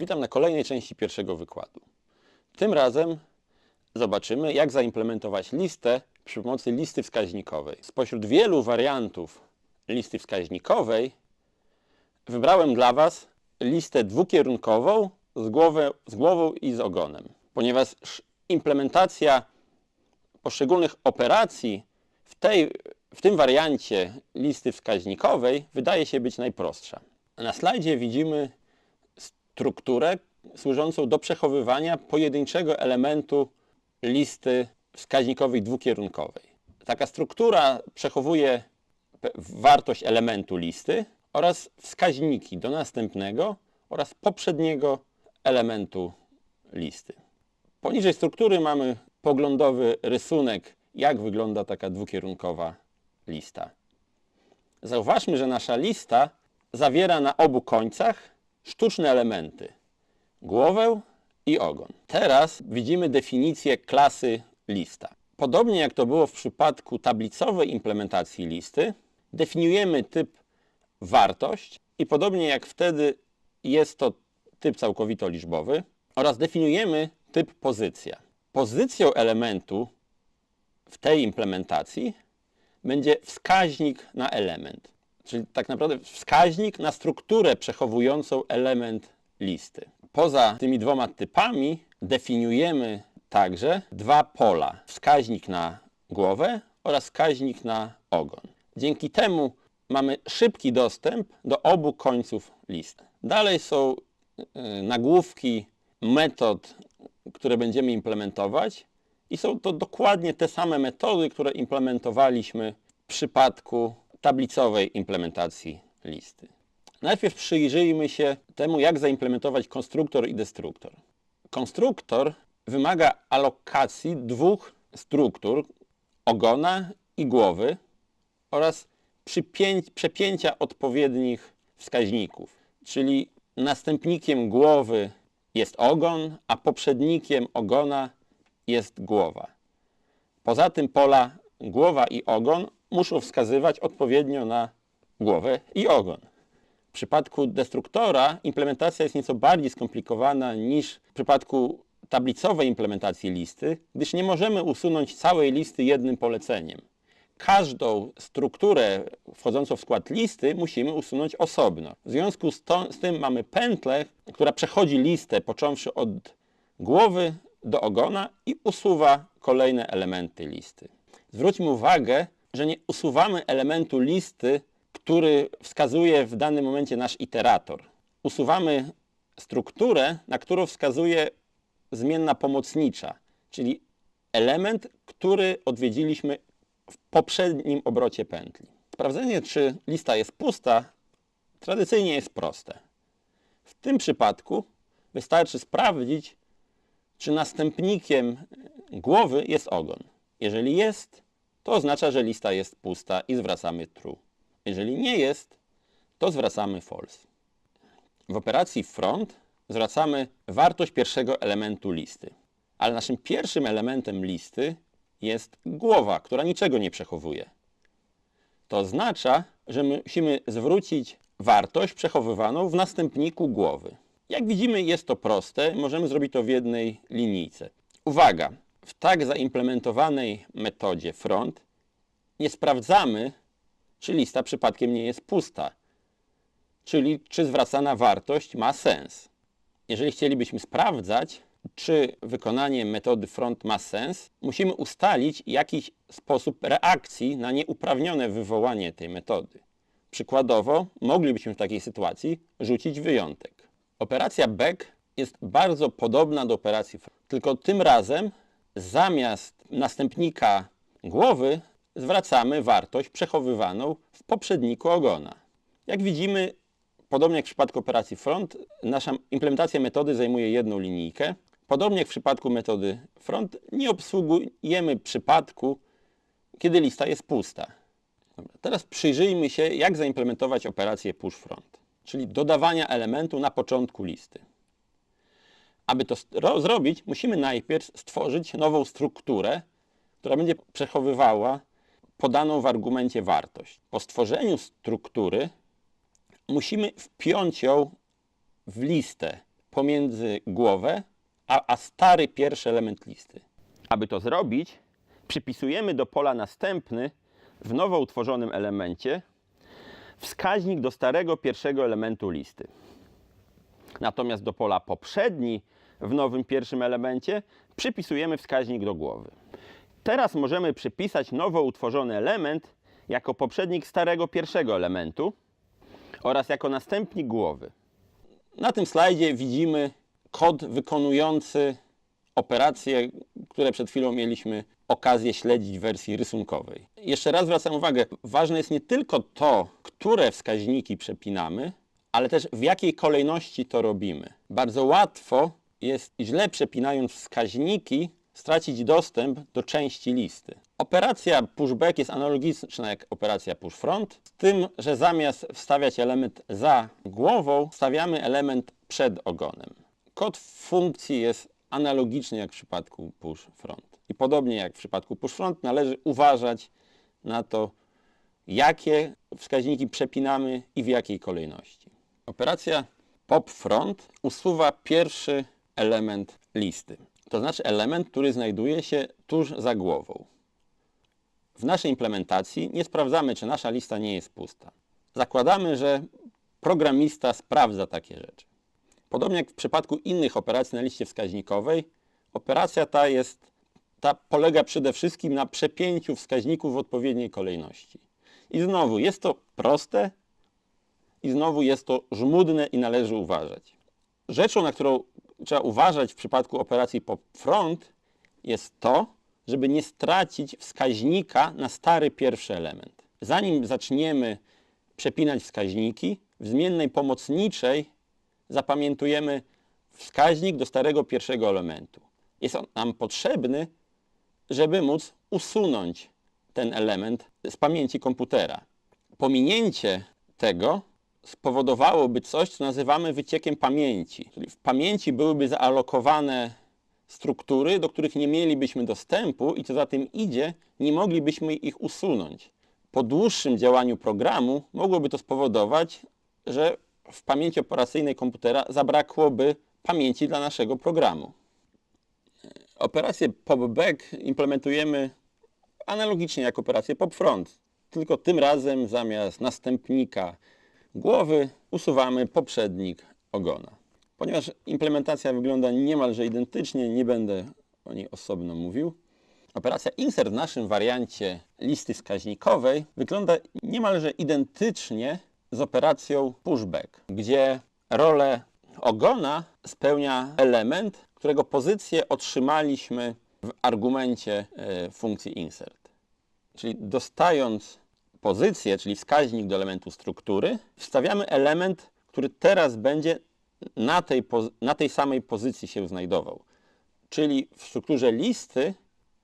Witam na kolejnej części pierwszego wykładu. Tym razem zobaczymy, jak zaimplementować listę przy pomocy listy wskaźnikowej. Spośród wielu wariantów listy wskaźnikowej wybrałem dla Was listę dwukierunkową z, głowę, z głową i z ogonem, ponieważ implementacja poszczególnych operacji w, tej, w tym wariancie listy wskaźnikowej wydaje się być najprostsza. Na slajdzie widzimy strukturę służącą do przechowywania pojedynczego elementu listy wskaźnikowej dwukierunkowej. Taka struktura przechowuje wartość elementu listy oraz wskaźniki do następnego oraz poprzedniego elementu listy. Poniżej struktury mamy poglądowy rysunek, jak wygląda taka dwukierunkowa lista. Zauważmy, że nasza lista zawiera na obu końcach sztuczne elementy. Głowę i ogon. Teraz widzimy definicję klasy lista. Podobnie jak to było w przypadku tablicowej implementacji listy, definiujemy typ wartość i podobnie jak wtedy jest to typ całkowito liczbowy oraz definiujemy typ pozycja. Pozycją elementu w tej implementacji będzie wskaźnik na element, czyli tak naprawdę wskaźnik na strukturę przechowującą element listy. Poza tymi dwoma typami definiujemy także dwa pola. Wskaźnik na głowę oraz wskaźnik na ogon. Dzięki temu mamy szybki dostęp do obu końców listy. Dalej są y, nagłówki metod, które będziemy implementować i są to dokładnie te same metody, które implementowaliśmy w przypadku tablicowej implementacji listy. Najpierw przyjrzyjmy się temu, jak zaimplementować konstruktor i destruktor. Konstruktor wymaga alokacji dwóch struktur, ogona i głowy oraz przepięcia odpowiednich wskaźników, czyli następnikiem głowy jest ogon, a poprzednikiem ogona jest głowa. Poza tym pola głowa i ogon muszą wskazywać odpowiednio na głowę i ogon. W przypadku destruktora implementacja jest nieco bardziej skomplikowana niż w przypadku tablicowej implementacji listy, gdyż nie możemy usunąć całej listy jednym poleceniem. Każdą strukturę wchodzącą w skład listy musimy usunąć osobno. W związku z, to, z tym mamy pętlę, która przechodzi listę począwszy od głowy do ogona i usuwa kolejne elementy listy. Zwróćmy uwagę, że nie usuwamy elementu listy który wskazuje w danym momencie nasz iterator. Usuwamy strukturę, na którą wskazuje zmienna pomocnicza, czyli element, który odwiedziliśmy w poprzednim obrocie pętli. Sprawdzenie, czy lista jest pusta, tradycyjnie jest proste. W tym przypadku wystarczy sprawdzić, czy następnikiem głowy jest ogon. Jeżeli jest, to oznacza, że lista jest pusta i zwracamy true. Jeżeli nie jest, to zwracamy false. W operacji front zwracamy wartość pierwszego elementu listy. Ale naszym pierwszym elementem listy jest głowa, która niczego nie przechowuje. To oznacza, że musimy zwrócić wartość przechowywaną w następniku głowy. Jak widzimy jest to proste, możemy zrobić to w jednej linijce. Uwaga, w tak zaimplementowanej metodzie front nie sprawdzamy, czy lista przypadkiem nie jest pusta, czyli czy zwracana wartość ma sens. Jeżeli chcielibyśmy sprawdzać, czy wykonanie metody front ma sens, musimy ustalić jakiś sposób reakcji na nieuprawnione wywołanie tej metody. Przykładowo, moglibyśmy w takiej sytuacji rzucić wyjątek. Operacja back jest bardzo podobna do operacji front, tylko tym razem zamiast następnika głowy zwracamy wartość przechowywaną w poprzedniku ogona. Jak widzimy, podobnie jak w przypadku operacji front, nasza implementacja metody zajmuje jedną linijkę. Podobnie jak w przypadku metody front, nie obsługujemy przypadku, kiedy lista jest pusta. Dobra, teraz przyjrzyjmy się, jak zaimplementować operację push front, czyli dodawania elementu na początku listy. Aby to zrobić, musimy najpierw stworzyć nową strukturę, która będzie przechowywała podaną w argumencie wartość. Po stworzeniu struktury musimy wpiąć ją w listę, pomiędzy głowę a, a stary pierwszy element listy. Aby to zrobić, przypisujemy do pola następny w nowo utworzonym elemencie wskaźnik do starego pierwszego elementu listy. Natomiast do pola poprzedni w nowym pierwszym elemencie przypisujemy wskaźnik do głowy. Teraz możemy przypisać nowo utworzony element jako poprzednik starego pierwszego elementu oraz jako następnik głowy. Na tym slajdzie widzimy kod wykonujący operacje, które przed chwilą mieliśmy okazję śledzić w wersji rysunkowej. Jeszcze raz zwracam uwagę, ważne jest nie tylko to, które wskaźniki przepinamy, ale też w jakiej kolejności to robimy. Bardzo łatwo jest, źle przepinając wskaźniki, stracić dostęp do części listy. Operacja pushback jest analogiczna jak operacja push front, z tym, że zamiast wstawiać element za głową, wstawiamy element przed ogonem. Kod funkcji jest analogiczny jak w przypadku push front. I podobnie jak w przypadku push front należy uważać na to, jakie wskaźniki przepinamy i w jakiej kolejności. Operacja pop front usuwa pierwszy element listy. To znaczy element, który znajduje się tuż za głową. W naszej implementacji nie sprawdzamy, czy nasza lista nie jest pusta. Zakładamy, że programista sprawdza takie rzeczy. Podobnie jak w przypadku innych operacji na liście wskaźnikowej, operacja ta jest ta polega przede wszystkim na przepięciu wskaźników w odpowiedniej kolejności. I znowu jest to proste i znowu jest to żmudne i należy uważać. Rzeczą, na którą trzeba uważać w przypadku operacji pop front jest to, żeby nie stracić wskaźnika na stary pierwszy element. Zanim zaczniemy przepinać wskaźniki, w zmiennej pomocniczej zapamiętujemy wskaźnik do starego pierwszego elementu. Jest on nam potrzebny, żeby móc usunąć ten element z pamięci komputera. Pominięcie tego spowodowałoby coś, co nazywamy wyciekiem pamięci. Czyli w pamięci byłyby zaalokowane struktury, do których nie mielibyśmy dostępu i co za tym idzie, nie moglibyśmy ich usunąć. Po dłuższym działaniu programu mogłoby to spowodować, że w pamięci operacyjnej komputera zabrakłoby pamięci dla naszego programu. Operację pop-back implementujemy analogicznie jak operację pop-front, tylko tym razem zamiast następnika głowy usuwamy poprzednik ogona. Ponieważ implementacja wygląda niemalże identycznie, nie będę o niej osobno mówił. Operacja insert w naszym wariancie listy wskaźnikowej wygląda niemalże identycznie z operacją pushback, gdzie rolę ogona spełnia element, którego pozycję otrzymaliśmy w argumencie e, funkcji insert. Czyli dostając pozycję, czyli wskaźnik do elementu struktury, wstawiamy element, który teraz będzie na tej, na tej samej pozycji się znajdował. Czyli w strukturze listy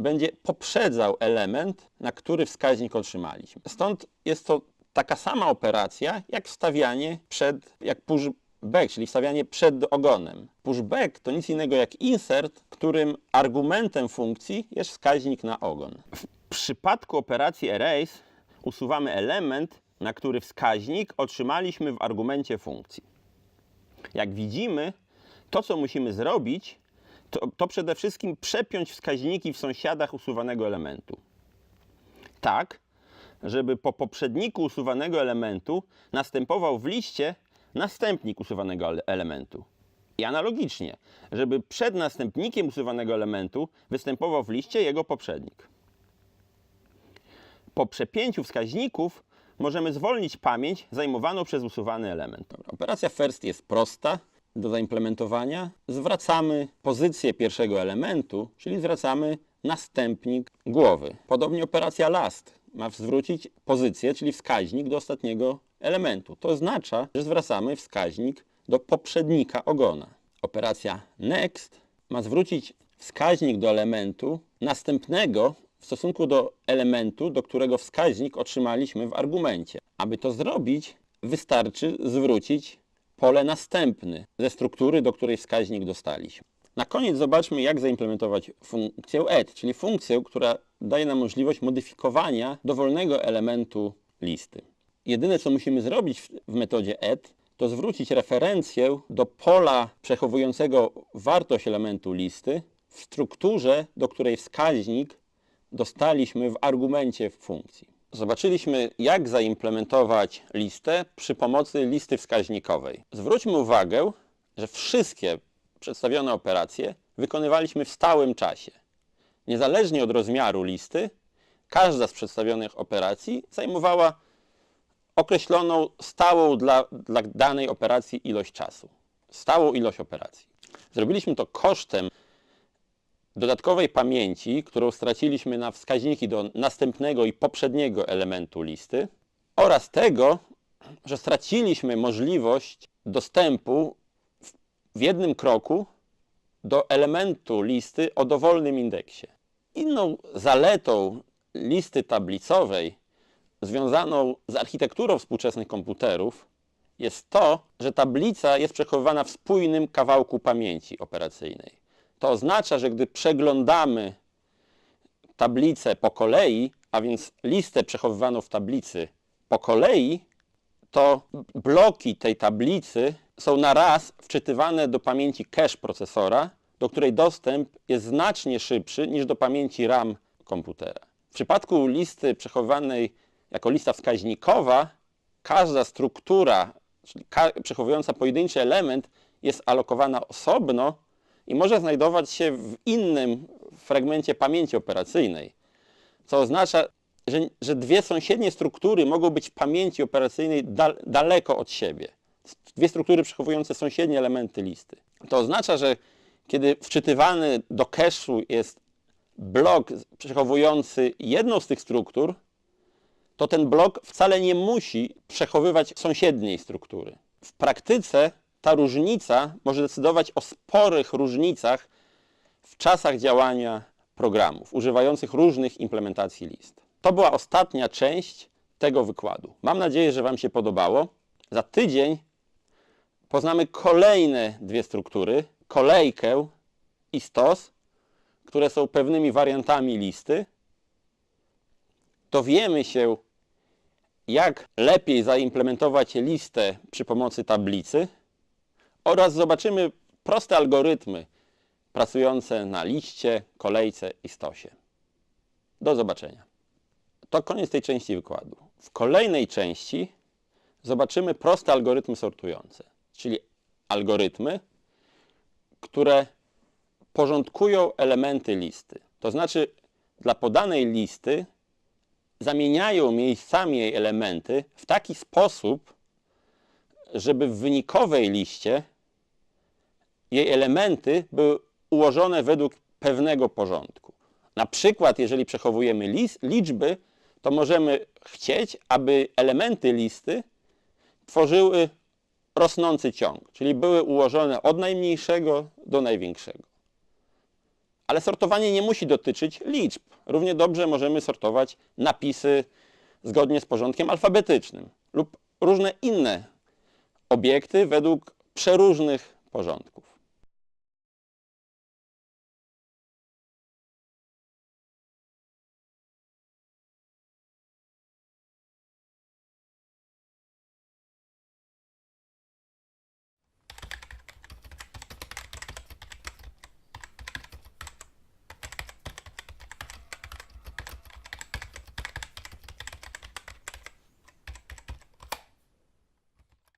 będzie poprzedzał element, na który wskaźnik otrzymaliśmy. Stąd jest to taka sama operacja, jak wstawianie przed, jak pushback, czyli wstawianie przed ogonem. Pushback to nic innego jak insert, którym argumentem funkcji jest wskaźnik na ogon. W przypadku operacji erase usuwamy element, na który wskaźnik otrzymaliśmy w argumencie funkcji. Jak widzimy, to co musimy zrobić, to, to przede wszystkim przepiąć wskaźniki w sąsiadach usuwanego elementu. Tak, żeby po poprzedniku usuwanego elementu następował w liście następnik usuwanego ele- elementu. I analogicznie, żeby przed następnikiem usuwanego elementu występował w liście jego poprzednik. Po przepięciu wskaźników możemy zwolnić pamięć zajmowaną przez usuwany element. Operacja first jest prosta do zaimplementowania. Zwracamy pozycję pierwszego elementu, czyli zwracamy następnik głowy. Podobnie operacja last ma zwrócić pozycję, czyli wskaźnik do ostatniego elementu. To oznacza, że zwracamy wskaźnik do poprzednika ogona. Operacja next ma zwrócić wskaźnik do elementu następnego w stosunku do elementu, do którego wskaźnik otrzymaliśmy w argumencie. Aby to zrobić, wystarczy zwrócić pole następny ze struktury, do której wskaźnik dostaliśmy. Na koniec zobaczmy, jak zaimplementować funkcję add, czyli funkcję, która daje nam możliwość modyfikowania dowolnego elementu listy. Jedyne, co musimy zrobić w, metodzie add, to zwrócić referencję do pola przechowującego wartość elementu listy w strukturze, do której wskaźnik dostaliśmy w argumencie funkcji. Zobaczyliśmy, jak zaimplementować listę przy pomocy listy wskaźnikowej. Zwróćmy uwagę, że wszystkie przedstawione operacje wykonywaliśmy w stałym czasie. Niezależnie od rozmiaru listy, każda z przedstawionych operacji zajmowała określoną stałą dla, dla danej operacji ilość czasu. Stałą ilość operacji. Zrobiliśmy to kosztem dodatkowej pamięci, którą straciliśmy na wskaźniki do następnego i poprzedniego elementu listy oraz tego, że straciliśmy możliwość dostępu w, jednym kroku do elementu listy o dowolnym indeksie. Inną zaletą listy tablicowej związaną z architekturą współczesnych komputerów jest to, że tablica jest przechowywana w spójnym kawałku pamięci operacyjnej. To oznacza, że gdy przeglądamy tablicę po kolei, a więc listę przechowywaną w tablicy po kolei, to bloki tej tablicy są na raz wczytywane do pamięci cache procesora, do której dostęp jest znacznie szybszy niż do pamięci RAM komputera. W przypadku listy przechowywanej jako lista wskaźnikowa, każda struktura, czyli przechowująca pojedynczy element, jest alokowana osobno i może znajdować się w innym fragmencie pamięci operacyjnej, co oznacza, że, że dwie sąsiednie struktury mogą być pamięci operacyjnej dal, daleko od siebie. Dwie struktury przechowujące sąsiednie elementy listy. To oznacza, że kiedy wczytywany do cache'u jest blok przechowujący jedną z tych struktur, to ten blok wcale nie musi przechowywać sąsiedniej struktury. W praktyce ta różnica może decydować o sporych różnicach w czasach działania programów używających różnych implementacji list. To była ostatnia część tego wykładu. Mam nadzieję, że Wam się podobało. Za tydzień poznamy kolejne dwie struktury, kolejkę i stos, które są pewnymi wariantami listy. Dowiemy się, jak lepiej zaimplementować listę przy pomocy tablicy oraz zobaczymy proste algorytmy pracujące na liście, kolejce i stosie. Do zobaczenia. To koniec tej części wykładu. W kolejnej części zobaczymy proste algorytmy sortujące, czyli algorytmy, które porządkują elementy listy. To znaczy dla podanej listy zamieniają miejscami jej elementy w taki sposób, żeby w wynikowej liście jej elementy były ułożone według pewnego porządku. Na przykład, jeżeli przechowujemy list, liczby, to możemy chcieć, aby elementy listy tworzyły rosnący ciąg, czyli były ułożone od najmniejszego do największego. Ale sortowanie nie musi dotyczyć liczb. Równie dobrze możemy sortować napisy zgodnie z porządkiem alfabetycznym lub różne inne obiekty według przeróżnych porządków.